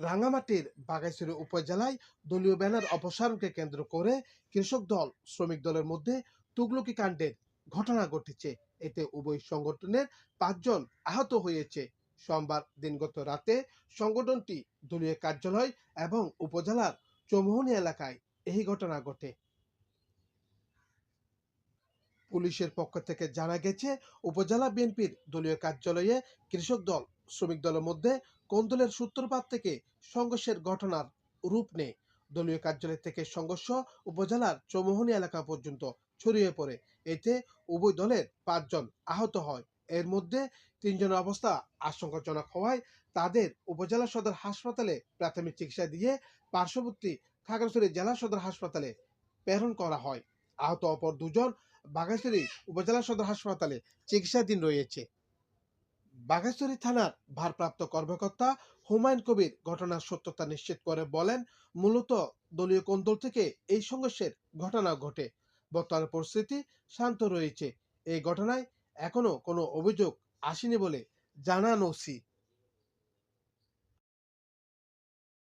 রাঙামাটির বাগাইছড়ি উপজেলায় দলীয় ব্যানার অপসারণকে কেন্দ্র করে কৃষক দল, শ্রমিক দলের মধ্যে তুগলকি কাণ্ডের ঘটনা ঘটেছে। এতে উভয় সংগঠনের পাঁচজন আহত হয়েছে। সোমবার দিনগত রাতে সংগঠনটি দলীয় কার্যালয় এবং উপজেলার চৌমোহনী এলাকায় এই ঘটনা ঘটে। পুলিশের পক্ষ থেকে জানা গেছে, উপজেলা বিএনপির দলীয় কার্যালয়ে কৃষক দল শ্রমিক দলের মধ্যে কোন্দলের সূত্রপাত থেকে সংঘর্ষের ঘটনার রূপ নেয়? দলীয় কার্যালয় থেকে সংঘর্ষ উপজেলার চৌমোহনী এলাকা পর্যন্ত ছড়িয়ে পড়ে। এতে উভয় দলের পাঁচজন আহত হয়। এর মধ্যে তিনজনের অবস্থা আশঙ্কাজনক হওয়ায় তাদের উপজেলা সদর হাসপাতালে প্রাথমিক চিকিৎসা দিয়ে পার্শ্ববর্তী খাগড়াছড়ি জেলা সদর হাসপাতালে প্রেরণ করা হয়। আহত অপর দুজন বাঘাছড়ি উপজেলা সদর হাসপাতালে চিকিৎসাধীন রয়েছে। বাঘাছড়ি থানার ভারপ্রাপ্ত কর্মকর্তা হুমায়ুন কবির ঘটনার সত্যতা নিশ্চিত করে বলেন, মূলত দলীয় কোন্দল থেকে এই সংঘর্ষের ঘটনা ঘটে। বর্তমান পরিস্থিতি শান্ত রয়েছে। এই ঘটনায় এখনও কোনো অভিযোগ আসেনি বলে জানান ওসি